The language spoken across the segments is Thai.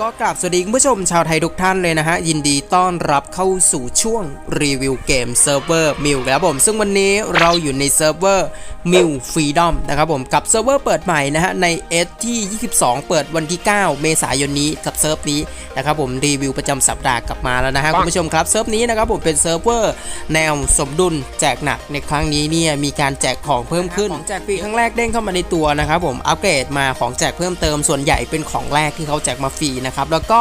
ก็กราบสวัสดีคุณผู้ชมชาวไทยทุกท่านเลยนะฮะ ยินดีต้อนรับเข้าสู่ช่วงรีวิวเกมเซิร์ฟเวอร์มิวครับผม ซึ่งวันนี้เราอยู่ในเซิร์ฟเวอร์มิวฟรีดอมนะครับผม กับเซิร์ฟเวอร์เปิดใหม่นะฮะ ใน S ที่ 22 เปิดวันที่ 9 เมษายนนี้กับเซิร์ฟนี้นะครับผมรีวิวประจำสัปดาห์กลับมาแล้วนะฮะคุณผู้ชมครับเซิร์ฟนี้นะครับผมเป็นเซิร์ฟเวอร์แนวสมดุลแจกหนักในครั้งนี้เนี่ยมีการแจกของเพิ่มขึ้นของแจกฟรีครั้งแรกเด้งเข้ามาในตัวนะครับผมอัปเกรดมาของแจกเพิ่มเติมส่วนใหญ่เป็นของแรกที่เขาแจกมาฟรีนะครับแล้วก็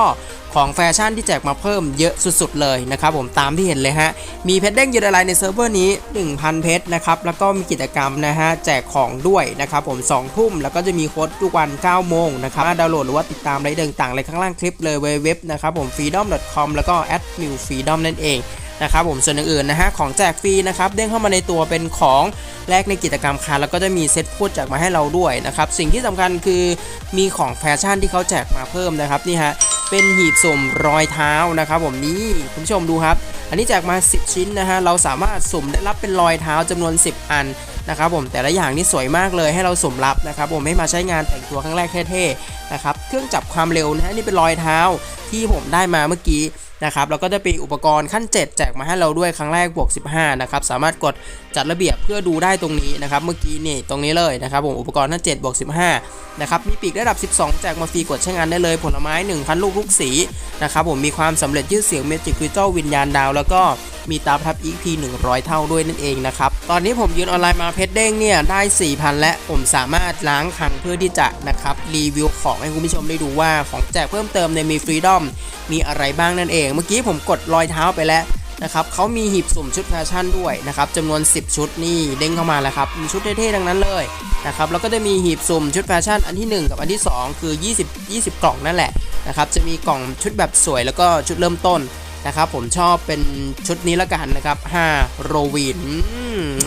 ของแฟชั่นที่แจกมาเพิ่มเยอะสุดๆเลยนะครับผมตามที่เห็นเลยฮะ มีเพชรเด้งอยู่อะไรในเซิร์ฟเวอร์นี้ 1,000 เพชรนะครับแล้วก็มีกิจกรรมนะฮะแจกของด้วยนะครับผม2ทุ่มแล้วก็จะมีโค้ดทุกวัน 9 โมงนะครับดาวน์โหลดหรือว่าติดตามรายต่างๆเลยข้างล่างคลิปเลยเว็บนะครับผม freedom.com แล้วก็ a d m i l freedom นั่นเอง นะครับผมส่วนอื่นๆนะฮะของแจกฟรีนะครับเด้งเข้ามาในตัวเป็นของแลกในกิจกรรมคาแล้วก็จะมีเซ็ตพูดแจกมาให้เราด้วยนะครับสิ่งที่สำคัญคือมีของแฟชั่นที่เขาแจกมาเพิ่มนะครับนี่ฮะเป็นหีบสมรอยเท้านะครับผมนี่คุณผู้ชมดูครับ อันนี้แจกมา 10 ชิ้นนะฮะเราสามารถสมได้รับเป็นรอยเท้าจำนวน 10 อันนะครับผมแต่ละอย่างนี่สวยมากเลยให้เราสมรับนะครับผมให้มาใช้งานแต่งตัวครั้งแรกเท่ๆ นะครับเครื่องจับความเร็วนะฮะนี่เป็นรอยเท้าที่ผมได้มาเมื่อกี้นะครับแล้วก็จะมีอุปกรณ์ขั้น 7 แจกมาให้เราด้วยครั้งแรกบวก 15 นะครับ สามารถกดจัดระเบียบเพื่อดูได้ตรงนี้นะครับ เมื่อกี้นี่ตรงนี้เลยนะครับผมอุปกรณ์ขั้น7บวก15 นะครับ มีปีกระดับ 12 แจกมาฟรีกดใช้งานได้เลย ผลไม้ 1,000 ลูกทุกสีนะครับผมมีความสำเร็จยืดเสียงเมจิกคริสตัลวิญญาณดาว แล้วก็มีตาประทับ EP 100 เท่าด้วยนั่นเองนะครับ ตอนนี้ผมยืนออนไลน์มาเพชรเด้งเนี่ยได้ 4,000 และผมสามารถล้างคังเพื่อที่จะนะครับรีวิวของให้คุณผู้ชมได้ดูว่าของแจกเพิ่มเติมในมีฟรีดอมมีอะไรบ้างนั่นเอง เมื่อกี้ผมกดรอยเท้าไปแล้วนะครับเขามีหีบสุ่มชุดแฟชั่นด้วยนะครับจำนวน 10 ชุดนี่เด้งเข้ามาแล้วครับ มีชุดเท่ๆทั้งนั้นเลยนะครับแล้วก็จะมีหีบสุ่มชุดแฟชั่นอันที่ 1 กับอันที่ 2 คือ 20 20 กล่องนั่นแหละนะครับจะมีกล่องชุดแบบสวยแล้วก็ชุดเริ่มต้นนะครับผมชอบเป็นชุดนี้ละกันนะครับ5โรวิน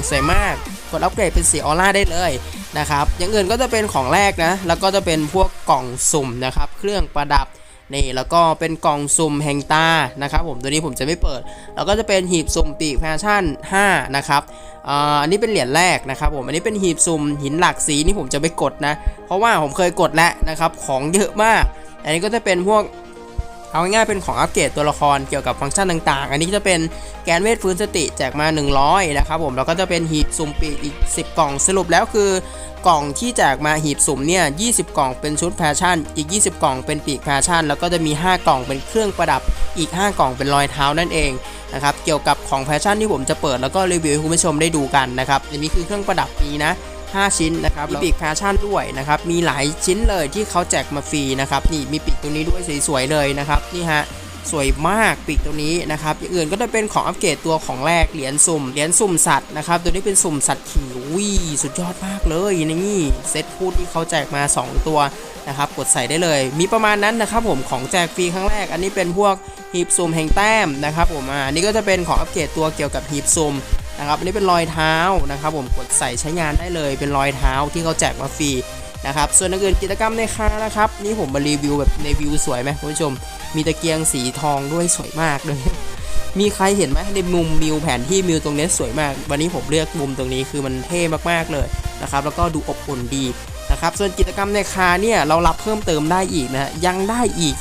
สวยมากกดอัปเกรดเป็นสีออร่าได้เลยนะครับอย่างอื่นก็จะเป็นของแรกนะ แล้วก็จะเป็นพวก กล่องสุ่มนะครับ เครื่องประดับนี่แล้วก็เป็นกล่องสุ่มแห่งตานะครับผมตัวนี้ผมจะไม่เปิด แล้วก็จะเป็นหีบสุ่มปีกแฟชั่น 5 นะครับอันนี้เป็นเหรียญแรกนะครับผมอันนี้เป็นหีบสุ่มหินหลากสีนี่ผมจะไม่กดนะ เพราะว่าผมเคยกดแล้วนะครับของเยอะมาก อันนี้ก็จะเป็นพวก เอาง่ายๆเป็นของอัปเกรดตัวละครเกี่ยวกับฟังก์ชันต่างๆ อันนี้จะเป็นแกนเวทฟื้นสติแจกมา 100 นะครับผม แล้วก็จะเป็นหีบสุ่มปีกอีก 10 กล่องสรุปแล้วคือกล่องที่แจกมาหีบสุ่มเนี่ย 20 กล่องเป็นชุดแฟชั่น อีก 20 กล่องเป็นปีกแฟชั่น แล้วก็จะมี 5 กล่องเป็นเครื่องประดับ อีก 5 กล่องเป็นรอยเท้านั่นเองนะครับ เกี่ยวกับของแฟชั่นที่ผมจะเปิดแล้วก็รีวิวให้คุณผู้ชมได้ดูกันนะครับ อันนี้คือเครื่องประดับนี้นะ 5 ชิ้นนะครับมีปีกแฟชั่นด้วยนะครับมีหลายชิ้นเลยที่เขาแจกมาฟรีนะครับนี่มีปีกตัวนี้ด้วยสวยๆเลยนะครับนี่ฮะสวยมากปีกตัวนี้นะครับอย่างอื่นก็จะเป็นของอัปเกรดตัวของแรกเหรียญสุ่มเหรียญสุ่มสัตว์นะครับตัวนี้เป็นสุ่มสัตว์ขี่วิสุดยอดมากเลยนี่เซตพูดที่เขาแจกมา 2 ตัวนะครับกดใส่ได้เลย มีประมาณนั้นนะครับผมของแจกฟรีครั้งแรก อันนี้เป็นพวกหีบสุ่มแห่งแต้มนะครับผมอ่าอันนี้ก็จะเป็นของอัปเกรดตัวเกี่ยวกับหีบสุ่ม นะครับอันนี้เป็นรอยเท้านะครับ ผมกดใส่ใช้งานได้เลยเป็นรอยเท้าที่เขาแจกมาฟรีนะครับส่วนอื่นกิจกรรมในค้านะครับ นี่ผมมารีวิวแบบในวิวสวยไหมคุณผู้ชม มีตะเกียงสีทองด้วยสวยมากเลยมีใครเห็นไหมในมุมมิวแผนที่มิวตรงนี้สวยมาก วันนี้ผมเลือกมุมตรงนี้คือมันเท่มากๆเลยนะครับ แล้วก็ดูอบอุ่นดีนะครับ ส่วนกิจกรรมในคาเนี่ยเรารับเพิ่มเติมได้อีกนะยังได้อีก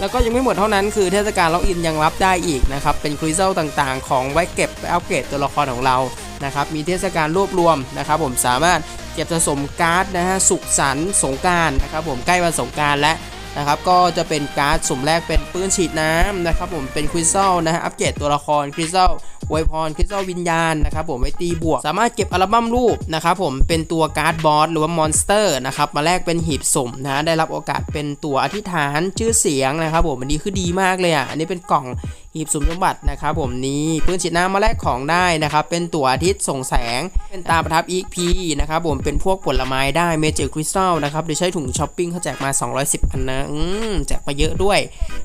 แล้วก็ยังไม่หมดเท่านั้นคือเทศกาลล็อกอินยังรับได้อีกนะครับ เป็นคริสตัลต่างๆ ของไว้เก็บไปอัปเกรดตัวละครของเรานะครับมีเทศกาลรวบรวมนะครับ ผมสามารถเก็บสะสมการ์ดนะฮะสุขสันต์สงการนะครับผมใกล้วันสงการและ นะครับก็จะเป็นการ์ดสุ่มแรกเป็นปืนฉีดน้ำนะครับผมเป็นคริสตัลนะฮะอัปเกรดตัวละครคริสตัลอวยพรคริสตัลวิญญาณนะครับผมไว้ตีบวก สามารถเก็บอัลบั้มรูปนะครับผมเป็นตัวการ์ดบอสหรือว่ามอนสเตอร์นะครับมาแลกเป็นหีบสุ่มนะได้รับโอกาสเป็นตัวอธิษฐานชื่อเสียงนะครับผมอันนี้คือดีมากเลยอะอันนี้เป็นกล่อง หีบสุมสมบัตินะครับผมนี้ปืนฉีดน้ำมาแลกของได้นะครับ เป็นตัวอาทิตย์ส่งแสง เป็นตาประทับ EP นะครับผมเป็นพวกผลไม้ได้เมจิคริสตัลนะครับโดยใช้ถุงช้อปปิ้งเขาแจกมา 210 อันนะอืมแจกมาเยอะด้วย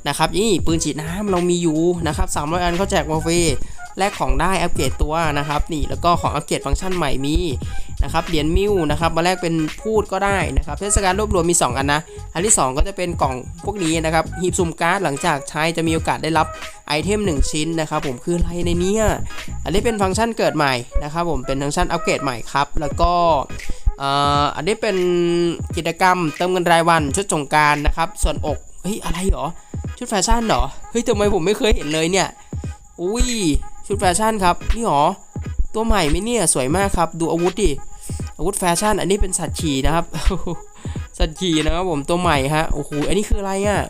นะครับนี่ปืนฉีดน้ำเรามีอยู่นะครับ300 อันเขาแจกมาฟรีแลกของได้อัปเกรดตัวนะครับนี่แล้วก็ของอัปเกรดฟังก์ชันใหม่มี นะครับเหรียญมิวนะครับมาแลกเป็นพูดก็ได้นะครับเทศกาลรวบรวมมี 2 อันนะ อันที่ 2 ก็จะเป็นกล่องพวกนี้นะครับหีบสุ่มการ์ดหลังจากใช้จะมีโอกาสได้รับไอเทม 1 ชิ้นนะครับผมคืออะไรในเนี้ยอันนี้เป็นฟังก์ชันเกิดใหม่นะครับผมเป็นฟังก์ชันอัปเกรดใหม่ครับแล้วก็อันนี้เป็นกิจกรรมเติมเงินรายวันชุดสงการนะครับส่วนอกเฮ้ยอะไรเหรอชุดแฟชั่นเหรอเฮ้ยทำไมผมไม่เคยเห็นเลยเนี่ยอุ้ยชุดแฟชั่นครับนี่หรอตัวใหม่ไหมเนี่ยสวยมากครับดูอาวุธดิ อาวุธแฟชั่น อันนี้เป็นสัตว์ขี่นะครับ สัตว์ขี่นะครับผมตัวใหม่ฮะโอ้โหอันนี้คืออะไรอะ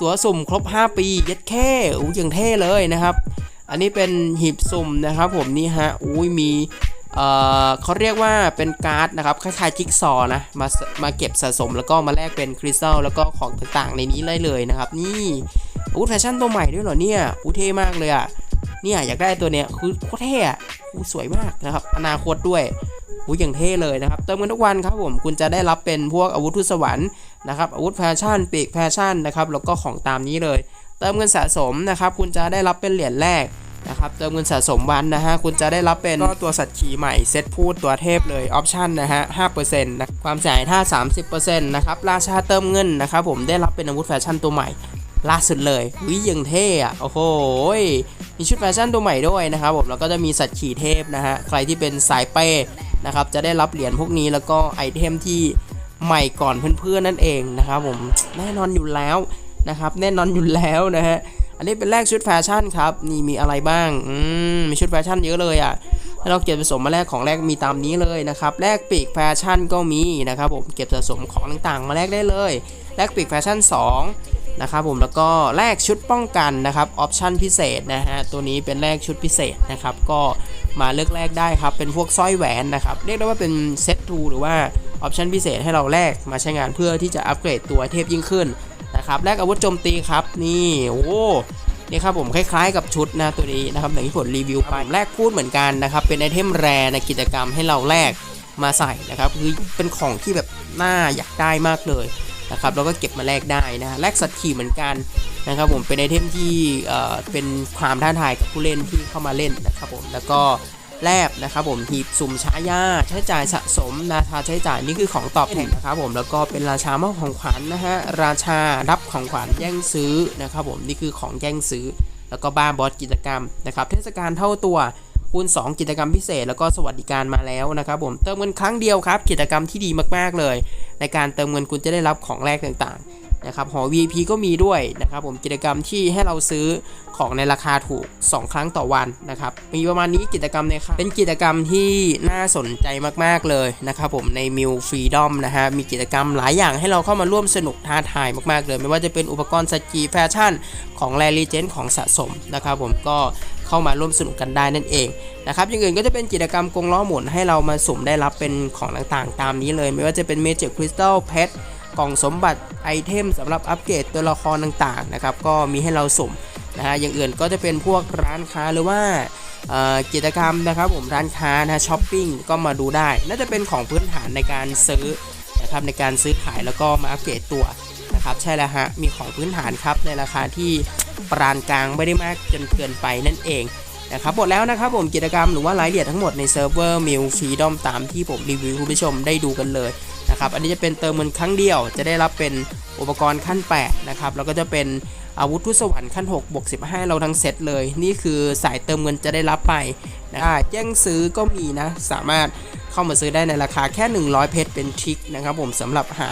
ตัวสุ่มครบ 5 ปีเย็ดแค่โอ้ยังเท่เลยนะครับ อันนี้เป็นหีบสุ่มนะครับ ผมนี่ฮะอุ้ยมีเอ่อเขาเรียกว่าเป็นการ์ดนะครับคล้ายๆจิ๊กซอนะมามาเก็บสะสมแล้วก็มาแลกเป็นคริสตัลแล้วก็ของต่างๆ ในนี้ได้เลยนะครับ นี่อาวุธแฟชั่นตัวใหม่ด้วยเหรอเนี่ยอู้เท่มากเลยอะเนี่ยอยากได้ตัวเนี้ยคือโคตรเท่อะอู้สวยมากนะครับ อนาคตด้วย อู้อย่างเท่เลยนะครับเติมเงินทุกวันครับผมคุณจะได้รับเป็นพวกอาวุธทุสวรรค์นะครับอาวุธแฟชั่นปีกแฟชั่นนะครับแล้วก็ของตามนี้เลย เติมเงินสะสมนะครับคุณจะได้รับเป็นเหรียญแรกนะครับเติมเงินสะสมวันนะฮะคุณจะได้รับเป็นก็ตัวสัตว์ขี่ใหม่เซตพูดตัวเทพเลยออปชันนะฮะ5%นต์นะความจ่ายท่า30%นต์นะครับราชาเติมเงินนะครับผมได้รับเป็นอาวุธแฟชั่นตัวใหม่ล่าสุดเลยวิยังเท่อะโอ้โหยมีชุดแฟชั่นตัวใหม่ด้วยนะครับผมแล้วก็จะมีสัตว์ขี่เทพนะฮะใครที่เป็นสายเป้ นะครับจะได้รับเหรียญพวกนี้แล้วก็ไอเทมที่ใหม่ก่อนเพื่อนๆนั่นเองนะครับผมแน่นอนอยู่แล้วนะครับแน่นอนอยู่แล้วนะฮะอันนี้เป็นแรกชุดแฟชั่นครับนี่มีอะไรบ้างอืมมีชุดแฟชั่นเยอะเลยอะ่ะถ้าเราเก็บผสมมาแลกของแรกมีตามนี้เลยนะครับแลกปีกแฟชั่นก็มีนะครับผมเก็บสะสมของต่างๆ มาแลกได้เลยแลกปีกแฟชั่น 2 นะครับผมแล้วก็แลกชุดป้องกันนะครับออปชั่นพิเศษนะฮะตัวนี้เป็นแลกชุดพิเศษนะครับก็ มาเลือกแลกได้ครับ เป็นพวกสร้อยแหวนนะครับ เรียกได้ว่าเป็นเซ็ตทูหรือว่าออปชันพิเศษให้เราแลกมาใช้งานเพื่อที่จะอัปเกรดตัวเทพยิ่งขึ้นนะครับแลกอาวุธโจมตีครับ นี่โอ้นี่ครับผมคล้ายๆกับชุดนะตัวนี้นะครับอย่างที่ผมรีวิวไปแรกพูดเหมือนกันนะครับ เป็นไอเทมแรในกิจกรรมให้เราแลกมาใส่นะครับคือเป็นของที่แบบน่าอยากได้มากเลย นะครับแล้วก็เก็บมาแลกได้นะแลกสัตว์ขี่เหมือนกันนะครับผมเป็นไอเทมที่เอ่อเป็นความท้าทายกับผู้เล่นที่เข้ามาเล่นนะครับผมแล้วก็แลบนะครับผมหีบสุ่มช้ายาใช้จ่ายสะสมนาคาใช้จ่ายนี่คือของตอบแทนนะครับผมแล้วก็เป็นราชามอบของขวัญนะฮะราชารับของขวัญแย่งซื้อนะครับผมนี่คือของแย่งซื้อ แล้วก็บ้าบอสกิจกรรมนะครับเทศกาลเท่าตัวคูณ2 กิจกรรมพิเศษ แล้วก็สวัสดิการมาแล้วนะครับผมเติมเงินครั้งเดียวครับ กิจกรรมที่ดีมาก ๆ เลย ในการเติมเงินคุณจะได้รับของแรกต่างๆนะครับหอ VIP ก็มีด้วยนะครับผมกิจกรรมที่ให้เราซื้อของในราคาถูก 2 ครั้งต่อวันนะครับมีประมาณนี้กิจกรรมในค่ะเป็นกิจกรรมที่น่าสนใจมากๆเลยนะครับผมในมิวฟรีดอมนะฮะมีกิจกรรมหลายอย่างให้เราเข้ามาร่วมสนุกท้าทายมากๆเลย ไม่ว่าจะเป็นอุปกรณ์สกีแฟชั่นของแรลีเจนของสะสมนะครับผมก็ เข้ามาร่วมสนุกกันได้นั่นเองนะครับอย่างอื่นก็จะเป็นกิจกรรมกงล้อหมุนให้เรามาสุ่มได้รับเป็นของต่างๆ ตามนี้เลย ไม่ว่าจะเป็นเมจิกคริสตัลเพชรกล่องสมบัติไอเทมสำหรับอัปเกรดตัวละครต่างๆนะครับก็มีให้เราสุ่มนะฮะอย่างอื่นก็จะเป็นพวกร้านค้าหรือว่าเอ่อกิจกรรมนะครับผมร้านค้านะช้อปปิ้งก็มาดูได้ น่าจะเป็นของพื้นฐานในการซื้อนะครับในการซื้อขายแล้วก็มาอัปเกรดตัวนะครับใช่แล้วฮะมีของพื้นฐานครับในราคาที่ ปรานกลางไม่ได้มากจนเกินไปนั่นเองนะครับหมดแล้วนะครับผมกิจกรรมหรือว่ารายละเอียดทั้งหมดในเซิร์ฟเวอร์มิลฟรีดอมตามที่ผมรีวิวคุณผู้ชมได้ดูกันเลยนะครับอันนี้จะเป็นเติมเงินครั้งเดียว จะได้รับเป็นอุปกรณ์ขั้น8นะครับแล้วก็จะเป็นอาวุธทุสวรรค์ขั้น6บวก15 เราทั้งเซตเลย นี่คือสายเติมเงินจะได้รับไปนะอ่าแย่งซื้อก็มีนะ สามารถ เข้ามาซื้อได้ในราคาแค่ 100 เพชรเป็นทริกนะครับผมสำหรับหา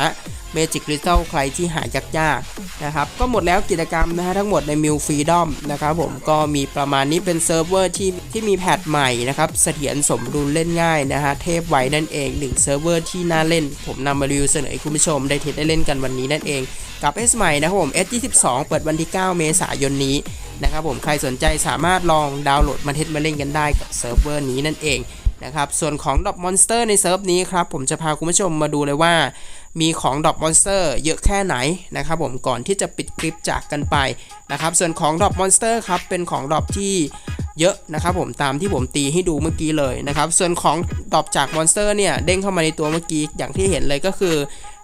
เมจิกคริสตัลใครที่หายากๆนะครับก็หมดแล้วกิจกรรมนะฮะทั้งหมดในมิลฟรีดอมนะครับผมก็มีประมาณนี้เป็นเซิร์ฟเวอร์ที่ที่มีแพทใหม่นะครับเสถียรสมดุลเล่นง่ายนะฮะเทพไว้นั่นเองหนึ่งเซิร์ฟเวอร์ที่น่าเล่น ผมนำมารีวิวเสนอให้คุณผู้ชมได้เทสได้เล่นกันวันนี้นั่นเองกับ S ใหม่นะครับผม S22 เปิดวันที่ 9 เมษายนนี้นะครับผมใครสนใจสามารถลองดาวน์โหลดมาเทสมาเล่นกันได้กับเซิร์ฟเวอร์นี้นั่นเอง นะครับส่วนของด o อ Monster ในเซิร์ฟนี้ครับผมจะพาคุณผู้ชมมาดูเลยว่า มีของด o อ Monster เยอะแค่ไหนนะครับผมก่อนที่จะปิดคลิปจากกันไปนะครับส่วนของด o อ Monster ครับเป็นของด o อที่เยอะนะครับผมตามที่ผมตีให้ดูเมื่อกี้เลยนะครับส่วนของดรอปจาก Monster เนี่ยเด้งเข้ามาในตัวเมื่อกี้อย่างที่เห็นเลยก็คือ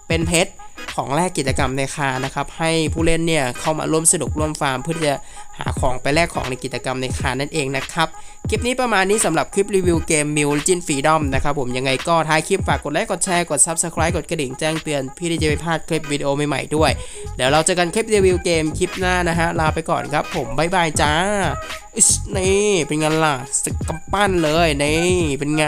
เป็นเพชรของแลกกิจกรรมในคานะครับให้ผู้เล่นเนี่ยเข้ามาร่วมสนุกร่วมฟาร์ม เพื่อจะหาของไปแลกของในกิจกรรมในคานั่นเองนะครับ คลิปนี้ประมาณนี้สำหรับคลิปรีวิวเกม m ิวจินฟรีดอมนะครับผมยังไงก็ท้ายคลิปฝากกดไลค์กดแชร์กด Subscribe กดกระดิ่งแจ้งเตือนพี่ที่จะไม่พลาดคลิปวิดีโอใหม่ๆด้วย เดี๋ยวเราเจอกันคลิปรีวิวเกมคลิปหน้านะฮะลาไปก่อนครับผมบ๊ายบายจ้าอิชนี่เป็นไงล่ะสกัมปั้นเลยนี่เป็นไง